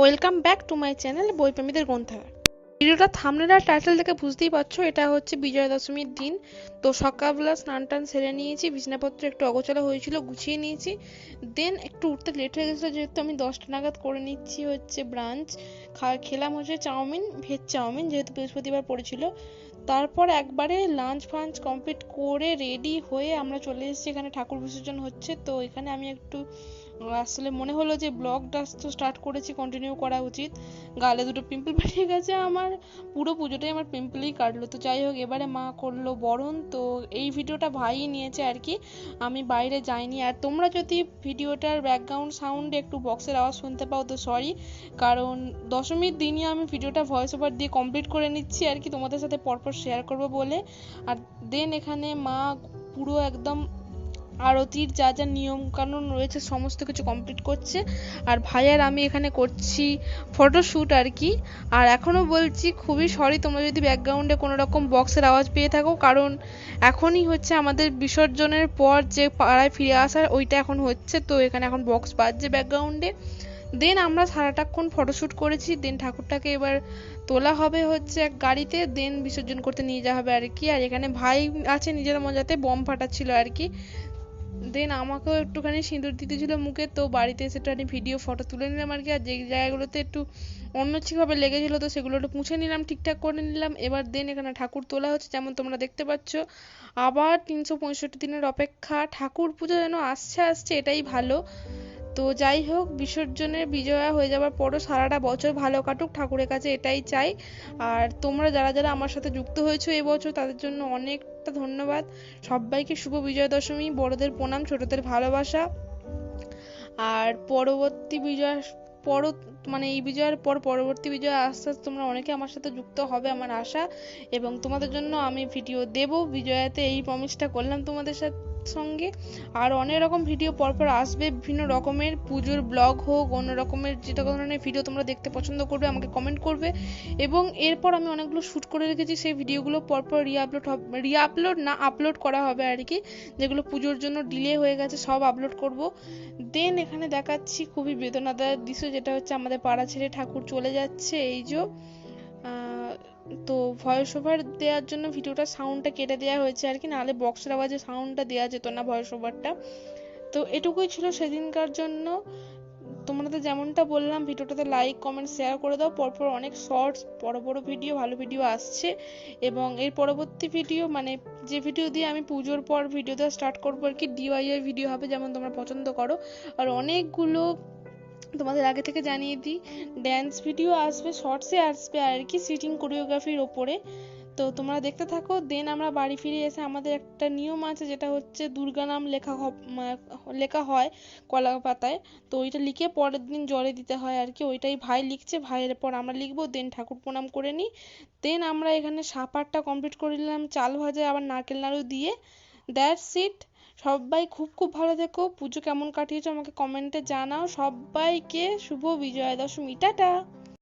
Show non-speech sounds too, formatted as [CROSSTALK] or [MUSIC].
Welcome back to my channel বইপ্রেমীদের গ্রন্থাগার। ভিডিওটা thumbnail আর title দেখে বুঝতেই পারছ, এটা হচ্ছে বিজয়া দশমীর দিন। তো সকালবেলা স্নান টান সেরে নিয়েছি, বিছনাপত্র একটু অগোছালো হয়েছিল, গুছিয়ে নিয়েছি। দেন একটু উঠতে লেট হয়ে গেছিল, যেহেতু আমি দশটা নাগাদ করে নিচ্ছি হচ্ছে ব্রাঞ্চ খেলাম হচ্ছে চাউমিন ভেজ চাউমিন, যেহেতু বৃহস্পতিবার পড়েছিল। তারপর একবারে লাঞ্চ ফাঞ্চ কমপ্লিট করে রেডি হয়ে আমরা চলে এসেছি এখানে ঠাকুর বিসর্জন হচ্ছে। তো এখানে আমি একটু আসলে মনে হলো যে ব্লগটা তো স্টার্ট করেছি কন্টিনিউ করা উচিত। গালে দুটো পিম্পল [LAUGHS] বেরিয়ে গেছে আমার। পুরো পুজোটাই আমার পিম্পলেই কাটলো। তো যাই হোক, এবারে মা করল বরণ। তো এই ভিডিওটা ভাই নিয়েছে আর কি। আমি বাইরে যাইনি। আর তোমরা যদি ভিডিওটার ব্যাকগ্রাউন্ড সাউন্ডে একটু বক্সের আওয়াজ শুনতে পাও, তো সরি কারণ দশমীর দিনই আমি ভিডিওটা ভয়েস ওভার দিয়ে কমপ্লিট করে নিচ্ছি আর কি। তোমাদের সাথে পরপর শেয়ার করব বলে। আর দেন এখানে মা পুরো একদম আরতির যা যা নিয়ম কানুন রয়েছে, সমস্ত কিছু কমপ্লিট করছে। আর ভাই আর আমি এখানে করছি ফটোশ্যুট আর কি। আর এখনও বলছি, খুবই সরি তোমরা যদি ব্যাকগ্রাউন্ডে কোনো রকম বক্সের আওয়াজ পেয়ে থাকো, কারণ এখনই হচ্ছে আমাদের বিসর্জনের পর যে পাড়ায় ফিরে আসার, ওইটা এখন হচ্ছে। তো এখানে এখন বক্স বাজছে ব্যাকগ্রাউন্ডে দেন আমরা সারাটাক্ষণ ফটোশ্যুট করেছি। দেন ঠাকুরটাকে এবার তোলা হবে হচ্ছে এক গাড়িতে। দেন বিসর্জন করতে নিয়ে যাওয়া হবে আর কি। আর এখানে ভাই আছে, নিজের মজাতে, বম ফাটাচ্ছিল আর কি। দেন আমাকেও একটুখানি সিঁদুর দিতে ছিল মুখে, তো বাড়িতে এসে একটুখানি ভিডিও ফটো তুলে নিলাম আর কি। আর যে জায়গাগুলোতে একটু অন্যচিকভাবে লেগেছিলো, তো সেগুলো একটু মুছে নিলাম, ঠিকঠাক করে নিলাম। এবার দেন এখানে ঠাকুর তোলা হচ্ছে, যেমন তোমরা দেখতে পাচ্ছ। আবার তিনশো পঁয়ষট্টি দিনের অপেক্ষা, ঠাকুর পুজো যেন আসছে আসছে, এটাই ভালো। তো যাই হোক, বিসর্জনের বিজয়া হয়ে যাওয়ার পরও সারাটা বছর ভালো কাটুক, ঠাকুরের কাছে এটাই চাই। আর তোমরা যারা যারা আমার সাথে যুক্ত হয়েছো এবছর তাদের জন্য অনেকটা ধন্যবাদ। সবাইকে শুভ বিজয়া দশমী বড়দের প্রণাম, ছোটদের ভালোবাসা। আর পরবর্তী বিজয়, পর মানে এই বিজয়ের পর পরবর্তী বিজয় আস্তে আস্তে তোমরা অনেকে আমার সাথে যুক্ত হবে আমার আশা। এবং তোমাদের জন্য আমি ভিডিও দেব বিজয়াতে, এই প্রমিসটা করলাম তোমাদের সাথে। সঙ্গে। আর অনেক রকম ভিডিও পরপর আসবে, বিভিন্ন রকমের। পুজোর ব্লগ হোক, অন্য রকমের যেটা ধরনের ভিডিও তোমরা দেখতে পছন্দ করবে, আমাকে কমেন্ট করবে। এবং এরপর আমি অনেকগুলো শ্যুট করে রেখেছি, সেই ভিডিওগুলো পরপর রিআপলোড হবে রিআপলোড না আপলোড করা হবে আর কি। যেগুলো পুজোর জন্য ডিলে হয়ে গেছে, সব আপলোড করব। দেন এখানে দেখাচ্ছি খুবই বেদনাদায়ক দৃশ্য, যেটা হচ্ছে আমাদের পাড়া ছেড়ে ঠাকুর চলে যাচ্ছে, এই যে। তো ভয়েস ওভার দেওয়ার জন্য ভিডিওটা সাউন্ডটা কেটে দেওয়া হয়েছে আর কি, নাহলে বক্সের আওয়াজে সাউন্ডটা দেওয়া যেত না ভয়েস ওভারটা তো এটুকুই ছিল সেদিনকার জন্য। তোমাদের যেমনটা বললাম, ভিডিওটাতে লাইক কমেন্ট শেয়ার করে দাও। পরপর অনেক শর্টস বড় বড় ভিডিও ভালো ভিডিও আসছে। এবং এর পরবর্তী ভিডিও মানে যে ভিডিও দিয়ে আমি পুজোর পর ভিডিও দেওয়া স্টার্ট করব আর কি ডিওয়াইআই ভিডিও হবে যেমন তোমরা পছন্দ করো। আর অনেকগুলো তোমাদের আগে থেকে জানিয়ে দিই ড্যান্স ভিডিও আসবে শর্টসে আসবে আর কি সিটিং কোরিওগ্রাফির ওপরে। তো তোমরা দেখতে থাকো দেন আমরা বাড়ি ফিরে এসে আমাদের একটা নিয়ম আছে, যেটা হচ্ছে দুর্গা নাম লেখা লেখা হয় কলা পাতায়। তো ওইটা লিখে পরের দিন জলে দিতে হয় আর কি, ওইটাই ভাই লিখছে, ভাইয়ের পর আমরা লিখব দেন ঠাকুর প্রণাম করে নিই। দেন আমরা এখানে সাপারটা কমপ্লিট করে নিলাম, চাল ভাজা, আবার নারকেল নাড়ু দিয়ে দ্যাটস ইট সবাই খুব খুব ভালো থেকো। পুজো কেমন কাটিয়েছো আমাকে কমেন্টে জানাও। সবাইকে শুভ বিজয়া দশমী টাটা!